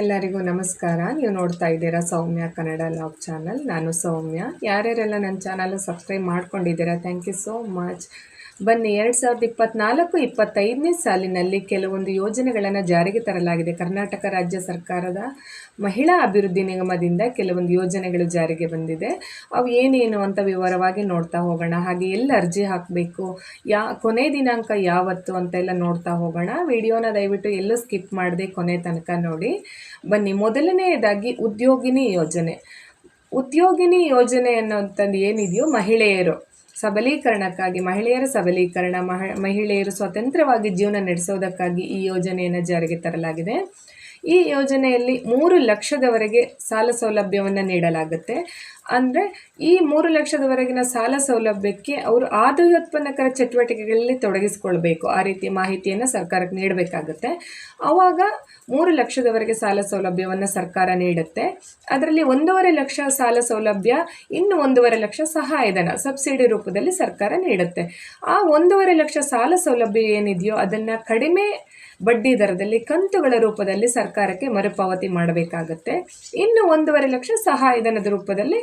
ಎಲ್ಲರಿಗೂ ನಮಸ್ಕಾರ. ನೀವು ನೋಡ್ತಾ ಇದ್ದೀರಾ ಸೌಮ್ಯ ಕನ್ನಡ ಲಾಗ್ ಚಾನಲ್. ನಾನು ಸೌಮ್ಯ. ಯಾರ್ಯಾರೆಲ್ಲ ನನ್ನ ಚಾನಲ್ ಸಬ್ಸ್ಕ್ರೈಬ್ ಮಾಡ್ಕೊಂಡಿದ್ದೀರಾ? Thank you so much. ಬನ್ನಿ, ಎರಡು ಸಾವಿರದ ಇಪ್ಪತ್ನಾಲ್ಕು, ಇಪ್ಪತ್ತೈದನೇ ಸಾಲಿನಲ್ಲಿ ಕೆಲವೊಂದು ಯೋಜನೆಗಳನ್ನು ಜಾರಿಗೆ ತರಲಾಗಿದೆ. ಕರ್ನಾಟಕ ರಾಜ್ಯ ಸರ್ಕಾರದ ಮಹಿಳಾ ಅಭಿವೃದ್ಧಿ ನಿಗಮದಿಂದ ಕೆಲವೊಂದು ಯೋಜನೆಗಳು ಜಾರಿಗೆ ಬಂದಿದೆ. ಅವು ಏನೇನು ಅಂತ ವಿವರವಾಗಿ ನೋಡ್ತಾ ಹೋಗೋಣ. ಹಾಗೆ ಎಲ್ಲಿ ಅರ್ಜಿ ಹಾಕಬೇಕು, ಯಾ, ಕೊನೆ ದಿನಾಂಕ ಯಾವತ್ತು ಅಂತೆಲ್ಲ ನೋಡ್ತಾ ಹೋಗೋಣ. ವಿಡಿಯೋನ ದಯವಿಟ್ಟು ಎಲ್ಲೂ ಸ್ಕಿಪ್ ಮಾಡದೆ ಕೊನೆ ತನಕ ನೋಡಿ. ಬನ್ನಿ, ಮೊದಲನೆಯದಾಗಿ ಉದ್ಯೋಗಿನಿ ಯೋಜನೆ. ಉದ್ಯೋಗಿನಿ ಯೋಜನೆ ಅನ್ನೋಂಥದ್ದು ಏನಿದೆಯೋ ಮಹಿಳೆಯರು. ಸಬಲೀಕರಣಕ್ಕಾಗಿ, ಮಹಿಳೆಯರ ಸಬಲೀಕರಣ, ಮಹ, ಮಹಿಳೆಯರು ಸ್ವತಂತ್ರವಾಗಿ ಜೀವನ ನಡೆಸೋದಕ್ಕಾಗಿ ಈ ಯೋಜನೆಯನ್ನು ಜಾರಿಗೆ ತರಲಾಗಿದೆ. ಈ ಯೋಜನೆಯಲ್ಲಿ ಮೂರು ಲಕ್ಷದವರೆಗೆ ಸಾಲ ಸೌಲಭ್ಯವನ್ನು ನೀಡಲಾಗುತ್ತೆ. ಅಂದರೆ ಈ ಮೂರು ಲಕ್ಷದವರೆಗಿನ ಸಾಲ ಸೌಲಭ್ಯಕ್ಕೆ ಅವರು ಆದಾಯೋತ್ಪನ್ನಕರ ಚಟುವಟಿಕೆಗಳಲ್ಲಿ ತೊಡಗಿಸಿಕೊಳ್ಬೇಕು. ಆ ರೀತಿಯ ಮಾಹಿತಿಯನ್ನು ಸರ್ಕಾರಕ್ಕೆ ನೀಡಬೇಕಾಗುತ್ತೆ. ಆವಾಗ ಮೂರು ಲಕ್ಷದವರೆಗೆ ಸಾಲ ಸೌಲಭ್ಯವನ್ನು ಸರ್ಕಾರ ನೀಡುತ್ತೆ. ಅದರಲ್ಲಿ ಒಂದೂವರೆ ಲಕ್ಷ ಸಾಲ ಸೌಲಭ್ಯ, ಇನ್ನು ಒಂದೂವರೆ ಲಕ್ಷ ಸಹಾಯಧನ, ಸಬ್ಸಿಡಿ ರೂಪದಲ್ಲಿ ಸರ್ಕಾರ ನೀಡುತ್ತೆ. ಆ ಒಂದೂವರೆ ಲಕ್ಷ ಸಾಲ ಸೌಲಭ್ಯ ಏನಿದೆಯೋ ಅದನ್ನು ಕಡಿಮೆ ಬಡ್ಡಿ ದರದಲ್ಲಿ, ಕಂತುಗಳ ರೂಪದಲ್ಲಿ ಸರ್ಕಾರಕ್ಕೆ ಮರುಪಾವತಿ ಮಾಡಬೇಕಾಗುತ್ತೆ. ಇನ್ನು ಒಂದೂವರೆ ಲಕ್ಷ ಸಹಾಯಧನದ ರೂಪದಲ್ಲಿ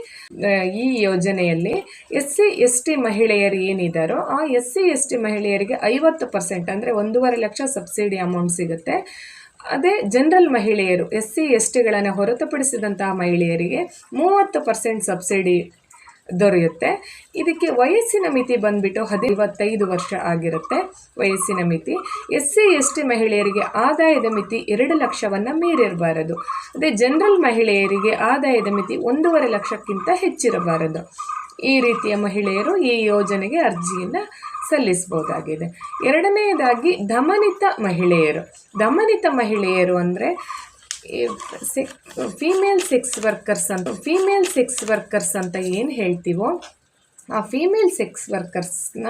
ಈ ಯೋಜನೆಯಲ್ಲಿ ಎಸ್ ಸಿ, ಎಸ್ ಟಿ ಮಹಿಳೆಯರು ಏನಿದ್ದಾರೋ ಆ ಎಸ್ ಸಿ, ಎಸ್ ಟಿ ಮಹಿಳೆಯರಿಗೆ ಐವತ್ತು ಪರ್ಸೆಂಟ್ ಅಂದರೆ ಒಂದೂವರೆ ಲಕ್ಷ ಸಬ್ಸಿಡಿ ಅಮೌಂಟ್ ಸಿಗುತ್ತೆ. ಅದೇ ಜನರಲ್ ಮಹಿಳೆಯರು, ಎಸ್ ಸಿ, ಎಸ್ ಟಿಗಳನ್ನು ಹೊರತುಪಡಿಸಿದಂತಹ ಮಹಿಳೆಯರಿಗೆ ಮೂವತ್ತು ಪರ್ಸೆಂಟ್ ಸಬ್ಸಿಡಿ ದೊರೆಯುತ್ತೆ. ಇದಕ್ಕೆ ವಯಸ್ಸಿನ ಮಿತಿ ಬಂದುಬಿಟ್ಟು ಹದಿವತ್ತೈದು ವರ್ಷ ಆಗಿರುತ್ತೆ ವಯಸ್ಸಿನ ಮಿತಿ. ಎಸ್ ಸಿ ಎಸ್ ಟಿ ಮಹಿಳೆಯರಿಗೆ ಆದಾಯದ ಮಿತಿ ಎರಡು ಲಕ್ಷವನ್ನು ಮೀರಿರಬಾರದು. ಅದೇ ಜನರಲ್ ಮಹಿಳೆಯರಿಗೆ ಆದಾಯದ ಮಿತಿ ಒಂದೂವರೆ ಲಕ್ಷಕ್ಕಿಂತ ಹೆಚ್ಚಿರಬಾರದು. ಈ ರೀತಿಯ ಮಹಿಳೆಯರು ಈ ಯೋಜನೆಗೆ ಅರ್ಜಿಯನ್ನು ಸಲ್ಲಿಸಬಹುದಾಗಿದೆ. ಎರಡನೆಯದಾಗಿ ದಮನಿತ ಮಹಿಳೆಯರು. ದಮನಿತ ಮಹಿಳೆಯರು ಅಂದರೆ ಸೆಕ್ ಫೀಮೇಲ್ ಸೆಕ್ಸ್ ವರ್ಕರ್ಸ್ ಅಂತ ಫೀಮೇಲ್ ಸೆಕ್ಸ್ ವರ್ಕರ್ಸ್ ಅಂತ ಏನು ಹೇಳ್ತೀವೋ, ಆ ಫೀಮೇಲ್ ಸೆಕ್ಸ್ ವರ್ಕರ್ಸ್ನ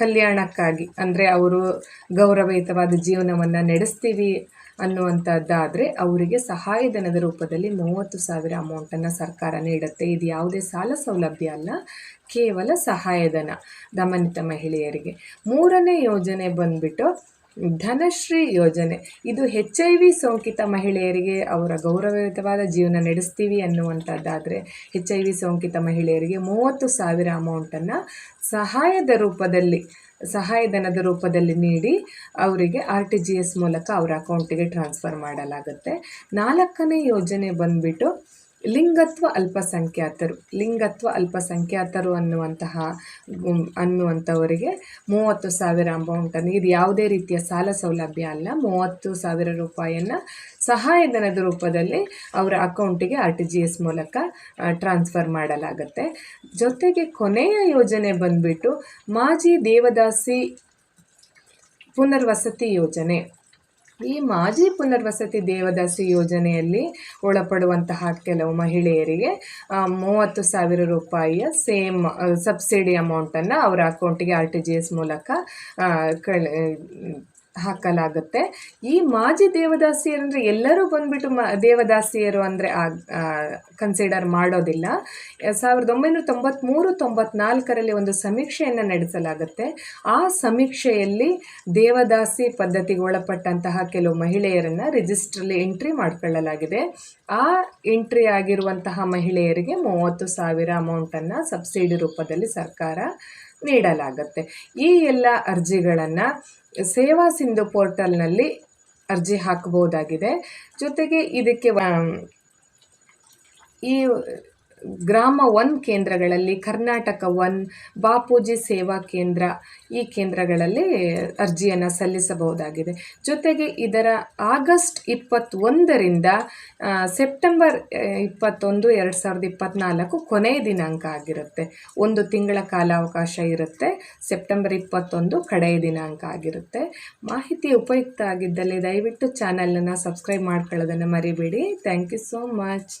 ಕಲ್ಯಾಣಕ್ಕಾಗಿ, ಅಂದರೆ ಅವರು ಗೌರವಯುತವಾದ ಜೀವನವನ್ನು ನಡೆಸ್ತೀವಿ ಅನ್ನುವಂಥದ್ದಾದರೆ ಅವರಿಗೆ ಸಹಾಯಧನದ ರೂಪದಲ್ಲಿ ಮೂವತ್ತು ಸಾವಿರ ಅಮೌಂಟನ್ನು ಸರ್ಕಾರ ನೀಡುತ್ತೆ. ಇದು ಯಾವುದೇ ಸಾಲ ಸೌಲಭ್ಯ ಅಲ್ಲ, ಕೇವಲ ಸಹಾಯಧನ, ದಮನಿತ ಮಹಿಳೆಯರಿಗೆ. ಮೂರನೇ ಯೋಜನೆ ಬಂದ್ಬಿಟ್ಟು ಧನಶ್ರೀ ಯೋಜನೆ. ಇದು ಹೆಚ್ ಐ ವಿ ಸೋಂಕಿತ ಮಹಿಳೆಯರಿಗೆ ಅವರ ಗೌರವಯುತವಾದ ಜೀವನ ನಡೆಸ್ತೀವಿ ಅನ್ನುವಂಥದ್ದಾದರೆ ಹೆಚ್ ಐ ವಿ ಸೋಂಕಿತ ಮಹಿಳೆಯರಿಗೆ ಮೂವತ್ತು ಸಾವಿರ ಅಮೌಂಟನ್ನು ಸಹಾಯದ ರೂಪದಲ್ಲಿ, ಸಹಾಯಧನದ ರೂಪದಲ್ಲಿ ನೀಡಿ ಅವರಿಗೆ ಆರ್ ಟಿ ಜಿ ಎಸ್ ಮೂಲಕ ಅವರ ಅಕೌಂಟಿಗೆ ಟ್ರಾನ್ಸ್ಫರ್ ಮಾಡಲಾಗುತ್ತೆ. ನಾಲ್ಕನೇ ಯೋಜನೆ ಬಂದುಬಿಟ್ಟು ಲಿಂಗತ್ವ ಅಲ್ಪಸಂಖ್ಯಾತರು. ಲಿಂಗತ್ವ ಅಲ್ಪಸಂಖ್ಯಾತರು ಅನ್ನುವಂತಹ ಅನ್ನುವಂಥವರಿಗೆ ಮೂವತ್ತು ಸಾವಿರ ಅಮೌಂಟನ್ನು ಇದು ಯಾವುದೇ ರೀತಿಯ ಸಾಲ ಸೌಲಭ್ಯ ಅಲ್ಲ. ಮೂವತ್ತು ಸಾವಿರ ರೂಪಾಯಿಯನ್ನು ಸಹಾಯಧನದ ರೂಪದಲ್ಲಿ ಅವರ ಅಕೌಂಟಿಗೆ ಆರ್ ಟಿ ಜಿ ಎಸ್ ಮೂಲಕ ಟ್ರಾನ್ಸ್ಫರ್ ಮಾಡಲಾಗುತ್ತೆ. ಜೊತೆಗೆ ಕೊನೆಯ ಯೋಜನೆ ಬಂದುಬಿಟ್ಟು ಮಾಜಿ ದೇವದಾಸಿ ಪುನರ್ವಸತಿ ಯೋಜನೆ. ಈ ಮಾಜಿ ಪುನರ್ವಸತಿ ದೇವದಾಸಿ ಯೋಜನೆಯಲ್ಲಿ ಒಳಪಡುವಂತಹ ಕೆಲವು ಮಹಿಳೆಯರಿಗೆ ಮೂವತ್ತು ಸಾವಿರ ರೂಪಾಯಿಯ ಸೇಮ್ ಸಬ್ಸಿಡಿ ಅಮೌಂಟನ್ನು ಅವರ ಅಕೌಂಟಿಗೆ ಆರ್ ಟಿ ಜಿ ಎಸ್ ಮೂಲಕ ಕಳೆ ಹಾಕಲಾಗುತ್ತೆ. ಈ ಮಾಜಿ ದೇವದಾಸಿಯರು ಅಂದರೆ ಎಲ್ಲರೂ ಬಂದ್ಬಿಟ್ಟು ಮ, ದೇವದಾಸಿಯರು ಅಂದರೆ ಕನ್ಸಿಡರ್ ಮಾಡೋದಿಲ್ಲ. ಸಾವಿರದ ಒಂಬೈನೂರ ತೊಂಬತ್ತ್ಮೂರು ತೊಂಬತ್ನಾಲ್ಕರಲ್ಲಿ ಒಂದು ಸಮೀಕ್ಷೆಯನ್ನು ನಡೆಸಲಾಗುತ್ತೆ. ಆ ಸಮೀಕ್ಷೆಯಲ್ಲಿ ದೇವದಾಸಿ ಪದ್ಧತಿಗೆ ಒಳಪಟ್ಟಂತಹ ಕೆಲವು ಮಹಿಳೆಯರನ್ನು ರಿಜಿಸ್ಟ್ರಲ್ಲಿ ಎಂಟ್ರಿ ಮಾಡಿಕೊಳ್ಳಲಾಗಿದೆ. ಆ ಎಂಟ್ರಿ ಆಗಿರುವಂತಹ ಮಹಿಳೆಯರಿಗೆ ಮೂವತ್ತು ಸಾವಿರ ಅಮೌಂಟನ್ನು ಸಬ್ಸಿಡಿ ರೂಪದಲ್ಲಿ ಸರ್ಕಾರ ನೀಡಲಾಗುತ್ತೆ. ಈ ಎಲ್ಲ ಅರ್ಜಿಗಳನ್ನು ಸೇವಾ ಸಿಂಧು ಪೋರ್ಟಲ್ನಲ್ಲಿ ಅರ್ಜಿ ಹಾಕಬಹುದಾಗಿದೆ. ಜೊತೆಗೆ ಇದಕ್ಕೆ ಈ ಗ್ರಾಮ ಒನ್ ಕೇಂದ್ರಗಳಲ್ಲಿ ಕರ್ನಾಟಕ ಒನ್ ಬಾಪೂಜಿ ಸೇವಾ ಕೇಂದ್ರ ಈ ಕೇಂದ್ರಗಳಲ್ಲಿ ಅರ್ಜಿಯನ್ನು ಸಲ್ಲಿಸಬಹುದಾಗಿದೆ. ಜೊತೆಗೆ ಇದರ ಆಗಸ್ಟ್ ಇಪ್ಪತ್ತೊಂದರಿಂದ ಸೆಪ್ಟೆಂಬರ್ ಇಪ್ಪತ್ತೊಂದು, ಎರಡು ಸಾವಿರದ ಇಪ್ಪತ್ತ್ನಾಲ್ಕು ಕೊನೆಯ ದಿನಾಂಕ ಆಗಿರುತ್ತೆ. ಒಂದು ತಿಂಗಳ ಕಾಲಾವಕಾಶ ಇರುತ್ತೆ. ಸೆಪ್ಟೆಂಬರ್ ಇಪ್ಪತ್ತೊಂದು ಕಡೆಯ ದಿನಾಂಕ ಆಗಿರುತ್ತೆ. ಮಾಹಿತಿ ಉಪಯುಕ್ತ ಆಗಿದ್ದಲ್ಲಿ ದಯವಿಟ್ಟು ಚಾನಲನ್ನು ಸಬ್ಸ್ಕ್ರೈಬ್ ಮಾಡ್ಕೊಳ್ಳೋದನ್ನು ಮರಿಬೇಡಿ. Thank you so much.